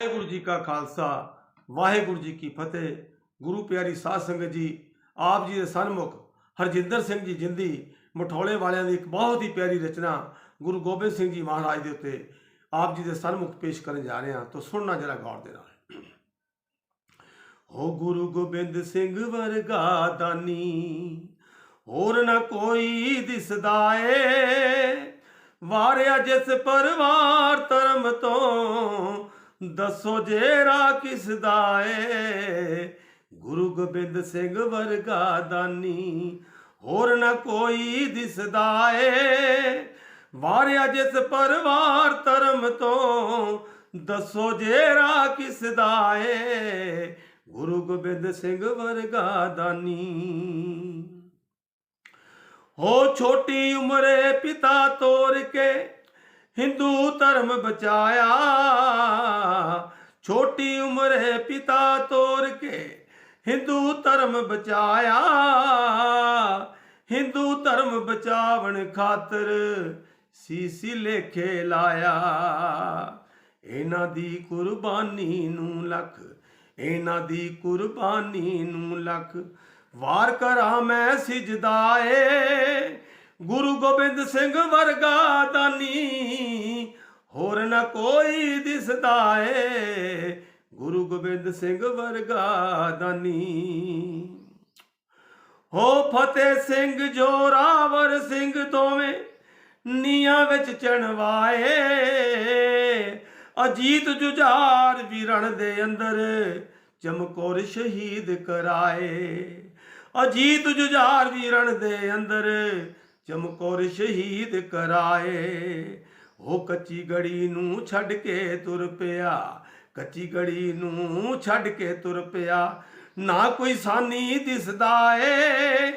ਵਾਹਿਗੁਰੂ ਜੀ ਕਾ ਖਾਲਸਾ, ਵਾਹਿਗੁਰੂ ਜੀ ਕੀ ਫਤਿਹ। ਗੁਰੂ ਪਿਆਰੀ ਸਾਧ ਸੰਗਤ ਜੀ, ਆਪ ਜੀ ਦੇ ਸਨਮੁਖ ਹਰਜਿੰਦਰ ਸਿੰਘ ਜੀ ਜਿੰਦੀ ਮਠੌਲੇ ਵਾਲਿਆਂ ਦੀ ਇੱਕ ਬਹੁਤ ਹੀ ਪਿਆਰੀ ਰਚਨਾ ਗੁਰੂ ਗੋਬਿੰਦ ਸਿੰਘ ਜੀ ਮਹਾਰਾਜ ਦੇ ਉੱਤੇ ਆਪ ਜੀ ਦੇ ਸਨਮੁਖ ਪੇਸ਼ ਕਰਨ ਜਾ ਰਹੇ ਹਾਂ। ਤਾਂ ਸੁਣਨਾ ਜਰਾ ਗੌਰ ਦੇ ਨਾਲ। ਹੋ ਗੁਰੂ ਗੋਬਿੰਦ ਸਿੰਘ ਵਰਗਾ ਦਾਨੀ, ਹੋਰ ਨਾ ਕੋਈ ਦਿਸਦਾ ਏ ਵਾਰਿਆ ਜਿਸ ਪਰਿਵਾਰ ਧਰਮ ਤੋਂ ਦੱਸੋ ਜੇਰਾ ਕਿਸ ਦਾ ਏ? ਗੁਰੂ ਗੋਬਿੰਦ ਸਿੰਘ ਵਰਗਾ ਦਾਨੀ, ਹੋਰ ਨਾ ਕੋਈ ਦਿਸਦਾ ਏ। ਵਾਰਿਆ ਜਿਸ ਪਰਿਵਾਰ ਧਰਮ ਤੋਂ, ਦੱਸੋ ਜੇਰਾ ਕਿਸ ਦਾ ਏ? ਗੁਰੂ ਗੋਬਿੰਦ ਸਿੰਘ ਵਰਗਾ ਦਾਨੀ। ਹੋ ਛੋਟੀ ਉਮਰੇ ਪਿਤਾ ਤੋਰ ਕੇ ਹਿੰਦੂ ਧਰਮ ਬਚਾਇਆ। ਛੋਟੀ ਉਮਰੇ ਪਿਤਾ ਤੋਰ ਕੇ ਹਿੰਦੂ ਧਰਮ ਬਚਾਇਆ। ਹਿੰਦੂ ਧਰਮ ਬਚਾਵਣ ਖਾਤਰ ਸੀਸੀ ਲੇਖੇ ਲਾਇਆ। ਇਹਨਾਂ ਦੀ ਕੁਰਬਾਨੀ ਨੂੰ ਲੱਖ, ਇਹਨਾਂ ਦੀ ਕੁਰਬਾਨੀ ਨੂੰ ਲੱਖ। ਵਾਰ ਕਰਾਂ ਮੈਂ ਸਿਜਦਾ ਏ ਗੁਰੂ ਗੋਬਿੰਦ ਸਿੰਘ ਵਰਗਾ ਦਾਨੀ, ਹੋਰ ਨਾ ਕੋਈ ਦਿਸਦਾ ਏ ਗੁਰੂ ਗੋਬਿੰਦ ਸਿੰਘ ਵਰਗਾ ਦਾਨੀ। ਹੋ ਫਤਿਹ ਸਿੰਘ ਜੋਰਾਵਰ ਸਿੰਘ ਦੋਵੇਂ ਨੀਆਂ ਵਿੱਚ ਚਣਵਾਏ। ਅਜੀਤ ਜੁਝਾਰ ਵੀਰਣ ਦੇ ਅੰਦਰ ਚਮਕੌਰ ਸ਼ਹੀਦ ਕਰਾਏ। ਅਜੀਤ ਜੁਝਾਰ ਵੀਰਣ ਦੇ ਅੰਦਰ ਚਮਕੌਰ ਸ਼ਹੀਦ ਕਰਾਏ। ਉਹ ਕੱਚੀ ਗੜੀ ਨੂੰ ਛੱਡ ਕੇ ਤੁਰ ਪਿਆ। ਕੱਚੀ ਗੜੀ ਨੂੰ ਛੱਡ ਕੇ ਤੁਰ ਪਿਆ। ਨਾ ਕੋਈ ਸਾਨੀ ਦਿਸਦਾ ਏ।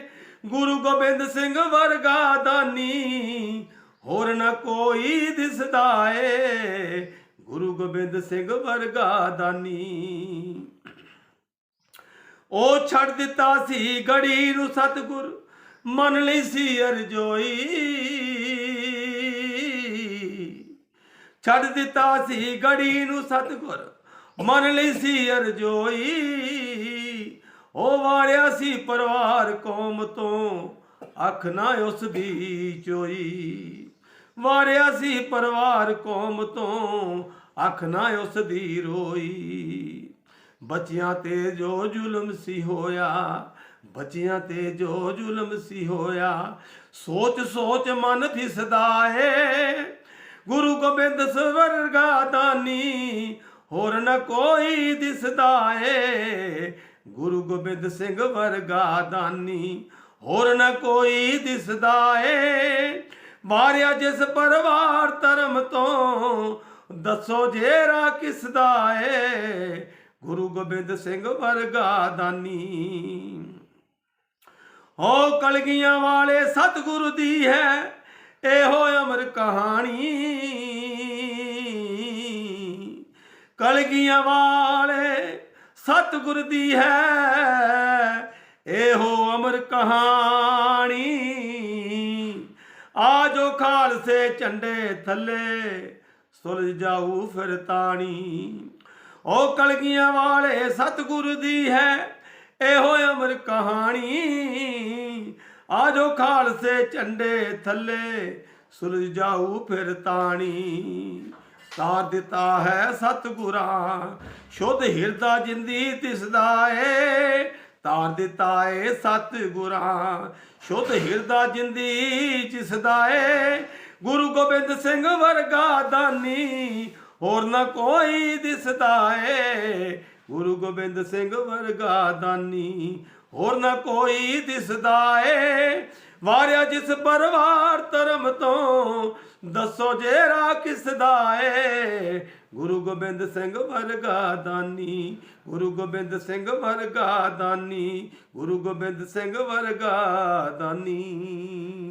ਗੁਰੂ ਗੋਬਿੰਦ ਸਿੰਘ ਵਰਗਾ ਦਾਨੀ। ਹੋਰ ਨਾ ਕੋਈ ਦਿਸਦਾ ਏ। ਗੁਰੂ ਗੋਬਿੰਦ ਸਿੰਘ ਵਰਗਾ ਦਾਨੀ। ਉਹ ਛੱਡ ਦਿੱਤਾ ਸੀ ਗੜੀ ਨੂੰ ਸਤਗੁਰ। ਮੰਨ ਲਈ ਸੀ ਅਰਜੋਈ। ਛੱਡ ਦਿੱਤਾ ਸੀ ਗੜੀ ਨੂੰ ਸਤਗੁਰ, ਮੰਨ ਲਈ ਸੀ ਅਰਜੋਈ। ਉਹ ਵਾਰਿਆ ਸੀ ਪਰਿਵਾਰ ਕੌਮ ਤੋਂ, ਅੱਖ ਨਾ ਉਸ ਦੀ ਚੋਈ ਵਾਰਿਆ ਸੀ ਪਰਿਵਾਰ ਕੌਮ ਤੋਂ, ਅੱਖ ਨਾ ਉਸ ਦੀ ਰੋਈ। ਬੱਚਿਆਂ ਤੇ ਜੋ ਜ਼ੁਲਮ ਸੀ ਹੋਇਆ ਬੱਚਿਆਂ ਤੇ ਜੋ ਜ਼ੁਲਮ ਸੀ ਹੋਇਆ, ਸੋਚ ਸੋਚ ਮਨ ਫਿਸਦਾ ਏ। ਗੁਰੂ ਗੋਬਿੰਦ ਸਵਰਗਾ ਦਾਨੀ, ਹੋਰ ਨ ਕੋਈ ਦਿਸਦਾ ਏ। ਗੁਰੂ ਗੋਬਿੰਦ ਸਿੰਘ ਵਰਗਾ ਦਾਨੀ, ਹੋਰ ਨ ਕੋਈ ਦਿਸਦਾ ਏ। ਮਾਰਿਆ ਜਿਸ ਪਰਿਵਾਰ ਧਰਮ ਤੋਂ, ਦੱਸੋ ਜੇਰਾ ਕਿਸ ਦਾ ਏ। ਗੁਰੂ ਗੋਬਿੰਦ ਸਿੰਘ ਵਰਗਾ ਦਾਨੀ। ਹੋ ਕਲਗੀਆਂ ਵਾਲੇ ਸਤਿਗੁਰੂ ਦੀ ਹੈ, ਇਹੋ ਅਮਰ ਕਹਾਣੀ। ਕਲਗੀਆਂ ਵਾਲੇ ਸਤਿਗੁਰ ਦੀ ਹੈ, ਇਹੋ ਅਮਰ ਕਹਾਣੀ। ਆਜੋ ਖਾਲਸੇ ਝੰਡੇ ਥੱਲੇ, ਸੁਲਝ ਜਾਊ ਫਿਰ ਤਾਣੀ। ਉਹ ਕਲਗੀਆਂ ਵਾਲੇ ਸਤਿਗੁਰ ਦੀ ਹੈ ਇਹੋ ਅਮਰ ਕਹਾਣੀ। ਆਜੋ ਖਾਲਸੇ ਝੰਡੇ ਥੱਲੇ ਸੁਲਝ ਜਾਊ ਫਿਰ ਤਾਣੀ। ਤਾਰ ਦਿੱਤਾ ਹੈ ਸਤਿਗੁਰਾਂ, ਸ਼ੁੱਧ ਹਿਰਦਾ ਜਿੰਦੀ ਦਿਸਦਾ ਏ। ਤਾਰ ਦਿੱਤਾ ਏ ਸਤਿਗੁਰਾਂ, ਸ਼ੁੱਧ ਹਿਰਦਾ ਜਿੰਦੀ ਜਿਸਦਾ ਏ। ਗੁਰੂ ਗੋਬਿੰਦ ਸਿੰਘ ਵਰਗਾ ਦਾਨੀ, ਹੋਰ ਨਾ ਕੋਈ ਦਿਸਦਾ ਏ। ਗੁਰੂ ਗੋਬਿੰਦ ਸਿੰਘ ਵਰਗਾ ਦਾਨੀ। ਹੋਰ ਨਾ ਕੋਈ ਦਿਸਦਾ ਏ। ਵਾਰਿਆ ਜਿਸ ਪਰਵਾਰ ਧਰਮ ਤੋਂ, ਦੱਸੋ ਜੇਰਾ ਕਿਸ ਦਾ ਏ। ਗੁਰੂ ਗੋਬਿੰਦ ਸਿੰਘ ਵਰਗਾ ਦਾਨੀ, ਗੁਰੂ ਗੋਬਿੰਦ ਸਿੰਘ ਵਰਗਾ ਦਾਨੀ, ਗੁਰੂ ਗੋਬਿੰਦ ਸਿੰਘ ਵਰਗਾ ਦਾਨੀ।